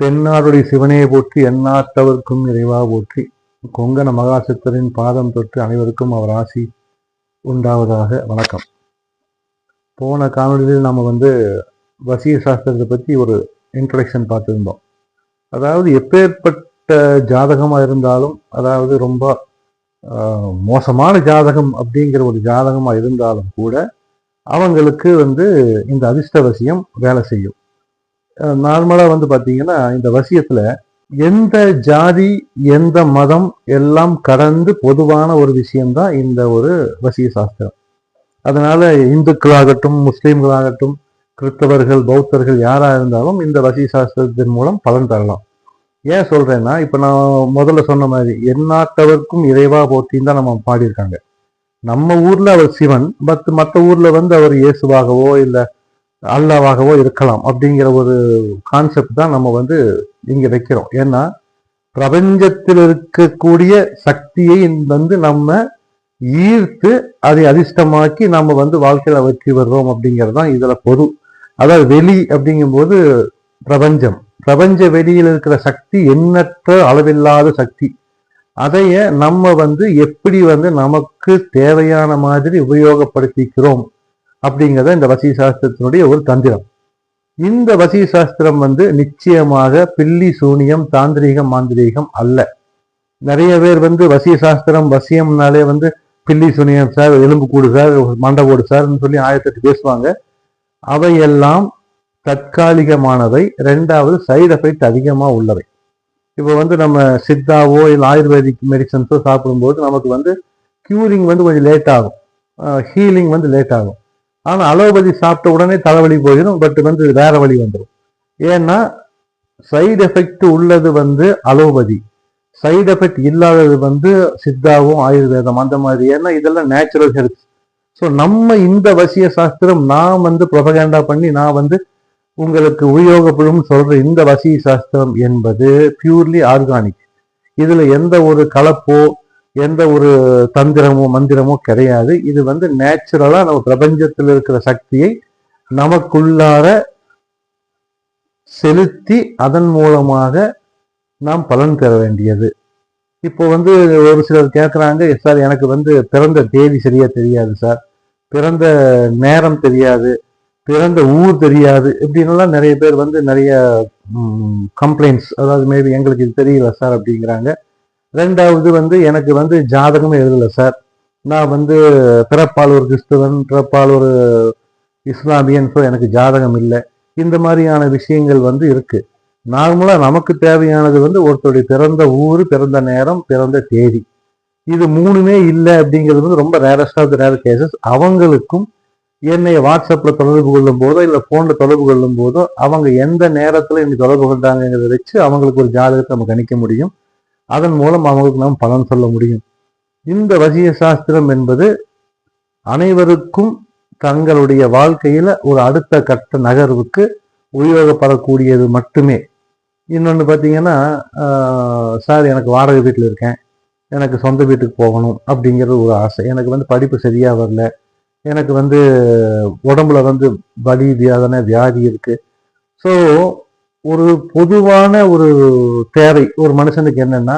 தென்னாருடைய சிவனையை போற்றி எந்நாட்டவர்க்கும் இறைவா போற்றி. கொங்கண மகாசித்தரின் பாதம் தொட்டு அனைவருக்கும் அவர் ஆசி உண்டாவதாக. வணக்கம். போன காணொலியில் நாம் வந்து வசிய சாஸ்திரத்தை பற்றி ஒரு இன்ட்ரடக்ஷன் பார்த்துருந்தோம். அதாவது எப்பேற்பட்ட ஜாதகமாக இருந்தாலும் அதாவது ரொம்ப மோசமான ஜாதகம் அப்படிங்கிற ஒரு ஜாதகமாக இருந்தாலும் கூட அவங்களுக்கு வந்து இந்த அதிர்ஷ்ட வசியம் வேலை செய்யும். நார்மலாக வந்து பார்த்தீங்கன்னா இந்த வசியத்தில் எந்த ஜாதி எந்த மதம் எல்லாம் கடந்து பொதுவான ஒரு விஷயம்தான் இந்த ஒரு வசிய சாஸ்திரம். அதனால இந்துக்களாகட்டும் முஸ்லீம்களாகட்டும் கிறிஸ்தவர்கள் பௌத்தர்கள் யாராக இருந்தாலும் இந்த வசிய சாஸ்திரத்தின் மூலம் பலன் தரலாம். ஏன் சொல்றேன்னா இப்ப நான் முதல்ல சொன்ன மாதிரி எந்நாட்டவர்க்கும் இறைவா போத்தின்னு தான் நம்ம பாடியிருக்காங்க. நம்ம ஊர்ல அவர் சிவன் பட் மற்ற ஊர்ல வந்து அவர் இயேசுவாகவோ இல்ல அல்லாவாகவோ இருக்கலாம் அப்படிங்கிற ஒரு கான்செப்ட் தான் நம்ம வந்து இங்க வைக்கிறோம். ஏன்னா பிரபஞ்சத்தில் இருக்கக்கூடிய சக்தியை வந்து நம்ம ஈர்த்து அதை அதிர்ஷ்டமாக்கி நம்ம வந்து வாழ்க்கையில வெற்றி வர்றோம் அப்படிங்கிறது தான் இதுல பொது அதாவது வெளி அப்படிங்கும்போது பிரபஞ்சம். பிரபஞ்ச வெளியில் இருக்கிற சக்தி எண்ணற்ற அளவில்லாத சக்தி. அதைய நம்ம வந்து எப்படி வந்து நமக்கு தேவையான மாதிரி உபயோகப்படுத்திக்கிறோம் அப்படிங்கிறத இந்த வசி சாஸ்திரத்தினுடைய ஒரு தந்திரம். இந்த வசி சாஸ்திரம் வந்து நிச்சயமாக பில்லி சூனியம் தாந்திரீகம் மாந்திரீகம் அல்ல. நிறைய பேர் வந்து வசி சாஸ்திரம் வசியம்னாலே வந்து பில்லி சூனியம் சார் எலும்பு கூடு சார் மண்டை ஓடு சார்னு சொல்லி ஆயிரத்தெட்டு பேசுவாங்க. அவையெல்லாம் தற்காலிகமானவை. ரெண்டாவது சைடு எஃபெக்ட் அதிகமாக உள்ளவை. இப்போ வந்து நம்ம சித்தாவோ இல்லை ஆயுர்வேதிக் மெடிசன்ஸோ சாப்பிடும்போது நமக்கு வந்து க்யூரிங் வந்து கொஞ்சம் லேட் ஆகும். ஹீலிங் வந்து லேட் ஆகும். ஆனால் அலோபதி சாப்பிட்ட உடனே தலைவலி போயிடும் பட் வந்து வேற வழி வந்துடும் ஏன்னா சைடு எஃபெக்ட் உள்ளது வந்து அலோபதி சைடு எஃபெக்ட் இல்லாதது வந்து சித்தாவும் ஆயுர்வேதம் அந்த மாதிரி. ஏன்னா இதெல்லாம் நேச்சுரல் ஹெல்த் ஸோ நம்ம இந்த வசிய சாஸ்திரம் நான் வந்து ப்ரொபகேண்டா பண்ணி நான் வந்து உங்களுக்கு உபயோகப்படும் சொல்ற இந்த வசி சாஸ்திரம் என்பது பியூர்லி ஆர்கானிக் இதுல எந்த ஒரு கலப்போ எந்த ஒரு தந்திரமோ மந்திரமோ கிடையாது. இது வந்து நேச்சுரலா நம்ம பிரபஞ்சத்தில் இருக்கிற சக்தியை நமக்குள்ளார செலுத்தி அதன் மூலமாக நாம் பலன் பெற வேண்டியது. இப்போ வந்து ஒரு சிலர் கேட்குறாங்க சார் எனக்கு வந்து பிறந்த தேதி சரியா தெரியாது சார். பிறந்த நேரம் தெரியாது. பிறந்த ஊர் தெரியாது. இப்படின்லாம் நிறைய பேர் வந்து நிறைய கம்ப்ளைண்ட்ஸ் அதாவது மேபி எங்களுக்கு இது தெரியல சார் அப்படிங்கிறாங்க. ரெண்டாவது வந்து எனக்கு வந்து ஜாதகமே எழுதலை சார் நான் வந்து பிறப்பால் ஒரு கிறிஸ்துவன் பிறப்பால் ஒரு இஸ்லாமியன் ஸோ எனக்கு ஜாதகம் இல்லை. இந்த மாதிரியான விஷயங்கள் வந்து இருக்குது நார்மலாக நமக்கு தேவையானது வந்து ஒருத்தருடைய பிறந்த ஊர் பிறந்த நேரம் பிறந்த தேதி. இது மூணுமே இல்லை அப்படிங்கிறது வந்து ரொம்ப rarest of the rare cases அவங்களுக்கும் என்னை வாட்ஸ்அப்பில் தொடர்பு கொள்ளும் போதோ இல்லை ஃபோனில் தொடர்பு கொள்ளும் போதோ அவங்க எந்த நேரத்தில் இன்னைக்கு தொடர்பு கொண்டாங்கிறத வச்சு அவங்களுக்கு ஒரு ஜாதகத்தை நம்ம கணிக்க முடியும். அதன் மூலம் அவங்களுக்கு நாம் பலன் சொல்ல முடியும். இந்த வசிய சாஸ்திரம் என்பது அனைவருக்கும் தங்களுடைய வாழ்க்கையில் ஒரு அடுத்த கட்ட நகர்வுக்கு உபயோகப்படக்கூடியது மட்டுமே. இன்னொன்று பார்த்தீங்கன்னா சார் எனக்கு வாடகை வீட்டில் இருக்கேன். எனக்கு சொந்த வீட்டுக்கு போகணும் அப்படிங்கிறது ஒரு ஆசை. எனக்கு வந்து படிப்பு சரியாக வரல. எனக்கு வந்து உடம்புல வந்து வலி வியாதனை வியாதி இருக்குது ஸோ ஒரு பொதுவான ஒரு தேவை ஒரு மனுஷனுக்கு என்னென்னா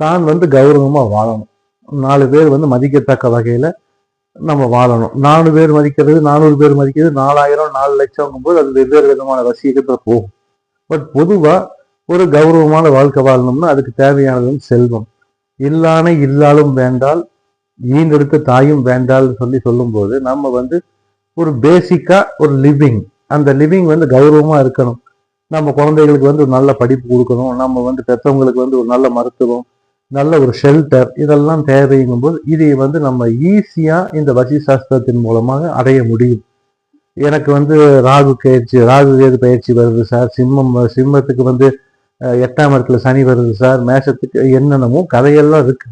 தான் வந்து கௌரவமாக வாழணும். நாலு பேர் வந்து மதிக்கத்தக்க வகையில் நம்ம வாழணும். நாலு பேர் மதிக்கிறது நானூறு பேர் மதிக்கிறது நாலாயிரம் நாலு லட்சம் போது அது வெவ்வேறு விதமான ரசிகத்தில் போகும். பட் பொதுவாக ஒரு கௌரவமான வாழ்க்கை வாழணும்னா அதுக்கு தேவையானது வந்து செல்வம். இல்லான இல்லாலும் வேண்டால் ஈண்டெடுத்த தாயும் வேண்டால்னு சொல்லி சொல்லும்போது நம்ம வந்து ஒரு பேசிக்காக ஒரு லிவிங் அந்த லிவிங் வந்து கௌரவமாக இருக்கணும். நம்ம குழந்தைகளுக்கு வந்து ஒரு நல்ல படிப்பு கொடுக்கணும். நம்ம வந்து பெற்றவங்களுக்கு வந்து ஒரு நல்ல மருத்துவம் நல்ல ஒரு ஷெல்டர் இதெல்லாம் தேவைங்கும் போது இதை வந்து நம்ம ஈஸியாக இந்த வசி சாஸ்திரத்தின் மூலமாக அடைய முடியும். எனக்கு வந்து ராகு பயிற்சி ராகு கேது பயிற்சி வருது சார். சிம்மம் சிம்மத்துக்கு வந்து எட்டாம் இடத்துல சனி வருது சார். மேஷத்துக்கு என்னென்னமோ கதையெல்லாம் இருக்கு.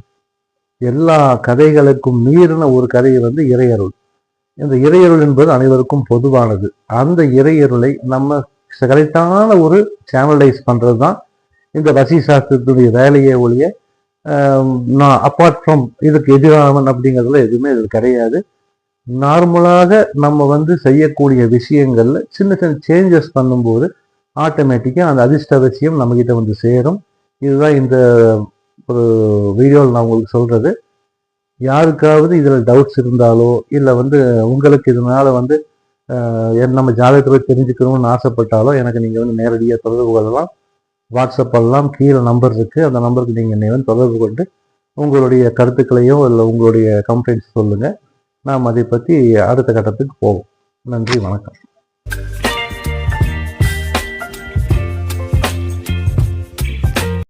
எல்லா கதைகளுக்கும் மீறின ஒரு கதை வந்து இறையருள். இந்த இறையருள் என்பது அனைவருக்கும் பொதுவானது. அந்த இறையருளை நம்ம கரெக்டான ஒரு சேனலைஸ் பண்ணுறது தான் இந்த வசி சாஸ்திரத்துடைய வேலையை ஒழிய நான் அப்பார்ட் ஃப்ரம் இதுக்கு எதிரானவன் அப்படிங்கிறதுல எதுவுமே இது கிடையாது. நார்மலாக நம்ம வந்து செய்யக்கூடிய விஷயங்கள்ல சின்ன சின்ன சேஞ்சஸ் பண்ணும்போது ஆட்டோமேட்டிக்காக அந்த அதிர்ஷ்ட அதிர்ஷ்டவசியம் நம்மக்கிட்ட வந்து சேரும். இதுதான் இந்த ஒரு வீடியோவில் நான் உங்களுக்கு சொல்கிறது யாருக்காவது இதில் டவுட்ஸ் இருந்தாலோ இல்லை வந்து உங்களுக்கு இதனால் வந்து என் நம்ம ஜாதகத்தை போய் தெரிஞ்சுக்கணும்னு ஆசைப்பட்டாலோ எனக்கு நீங்கள் வந்து நேரடியாக தொடர்பு கொள்ளலாம். வாட்ஸ்அப் பண்ணலாம். கீழே நம்பர் இருக்குது அந்த நம்பருக்கு நீங்கள் என்னை வந்து தொடர்பு கொண்டு உங்களுடைய கருத்துக்களையோ இல்லை உங்களுடைய கம்ப்ளைண்ட்ஸ் சொல்லுங்கள் நாம் அதை பற்றி அடுத்த கட்டத்துக்கு போவோம். நன்றி. வணக்கம்.